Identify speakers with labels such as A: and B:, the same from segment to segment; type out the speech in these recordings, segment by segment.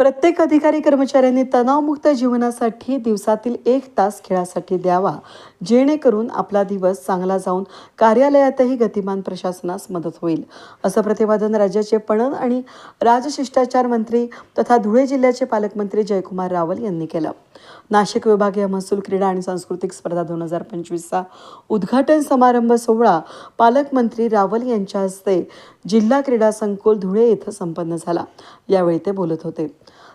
A: प्रत्येक अधिकारी कर्मचाऱ्यांनी तणावमुक्त जीवनासाठी दिवसातील एक तास खेळासाठी द्यावा जेणेकरून आपला दिवस चांगला जाऊन कार्यालयातही गतिमान प्रशासनास मदत होईल. असं प्रतिपादन राज्याचे पणन आणि राजशिष्टाचार मंत्री तथा धुळे जिल्ह्याचे पालकमंत्री जयकुमार रावल यांनी केलं. नाशिक विभागीय महसूल क्रीडा आणि सांस्कृतिक स्पर्धा दोन हजार पंचवीसचा उद्घाटन समारंभ सोहळा पालकमंत्री रावल यांच्या हस्ते जिल्हा क्रीडा संकुल धुळे येथे संपन्न झाला. यावेळी ते बोलत होते.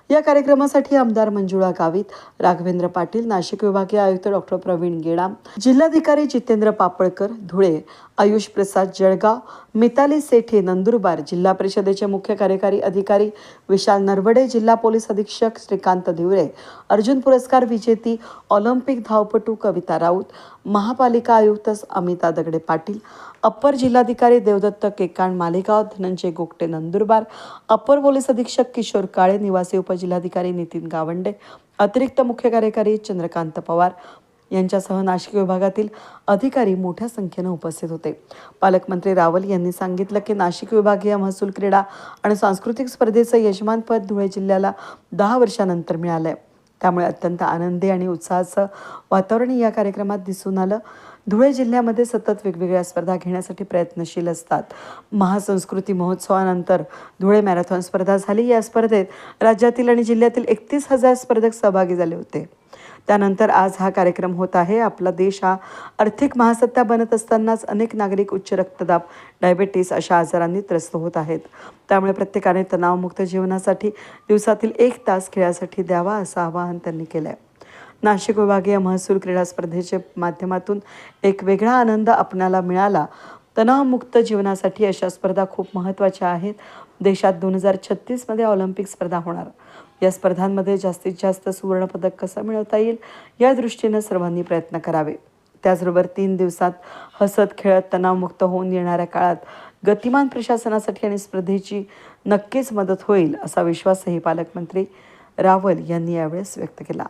A: या कार्यक्रमासाठी आमदार मंजुळा गावित राघवेंद्र पाटील नाशिक विभागीय आयुक्त डॉक्टर प्रवीण गेडाम जिल्हाधिकारी जितेंद्र पापळकर धुळे आयुष प्रसाद जळगाव मिताली सेठे नंदुरबार जिल्हा परिषदेचे मुख्य कार्यकारी अधिकारी विशाल नरवडे जिल्हा पोलीस अधीक्षक श्रीकांत धिवरे अर्जुन पुरस्कार विजेती ऑलिम्पिक धावपटू कविता राऊत महापालिका आयुक्त अमिता दगडे पाटील अप्पर जिल्हाधिकारी देवदत्त केकाण मालेगाव धनंजय गोगटे नंदुरबार अप्पर पोलीस अधीक्षक किशोर काळे निवासी उपजिल्हाधिकारी नितीन गावंडे अतिरिक्त मुख्य कार्यकारी चंद्रकांत पवार यांच्यासह नाशिक विभागातील अधिकारी मोठ्या संख्येनं उपस्थित होते. पालकमंत्री रावल यांनी सांगितलं की नाशिक विभागीय महसूल क्रीडा आणि सांस्कृतिक स्पर्धेचं यजमानपद धुळे जिल्ह्याला दहा वर्षानंतर मिळालं आहे त्यामुळे अत्यंत आनंदी आणि उत्साहाचं वातावरण या कार्यक्रमात दिसून आलं. धुळे जिल्ह्यामध्ये सतत वेगवेगळ्या स्पर्धा घेण्यासाठी प्रयत्नशील असतात. महासंस्कृती महोत्सवानंतर धुळे मॅरेथॉन स्पर्धा झाली. या स्पर्धेत राज्यातील आणि जिल्ह्यातील एकतीस हजार स्पर्धक सहभागी झाले होते. त्यानंतर आज हा कार्यक्रम होत आहे. आपला देश हा आर्थिक महासत्ता बनत असतानाच अनेक नागरिक उच्च रक्तदाब डायबेटीस अशा आजारांनी त्रस्त होत आहेत. त्यामुळे प्रत्येकाने तणावमुक्त जीवनासाठी दिवसातील एक तास खेळासाठी द्यावा असं आवाहन त्यांनी केलं आहे नाशिक विभागीय महसूल क्रीडा स्पर्धेच्या माध्यमातून एक वेगळा आनंद आपणाला मिळाला. तणावमुक्त जीवनासाठी अशा स्पर्धा खूप महत्त्वाच्या आहेत. देशात दोन हजार छत्तीसमध्ये ऑलिम्पिक स्पर्धा होणार. या स्पर्धांमध्ये जास्तीत जास्त सुवर्णपदक कसं मिळवता येईल या दृष्टीनं सर्वांनी प्रयत्न करावे. त्याचबरोबर तीन दिवसात हसत खेळत तणावमुक्त होऊन येणाऱ्या काळात गतिमान प्रशासनासाठी आणि स्पर्धेची नक्कीच मदत होईल असा विश्वासही पालकमंत्री रावल यांनी यावेळेस व्यक्त केला.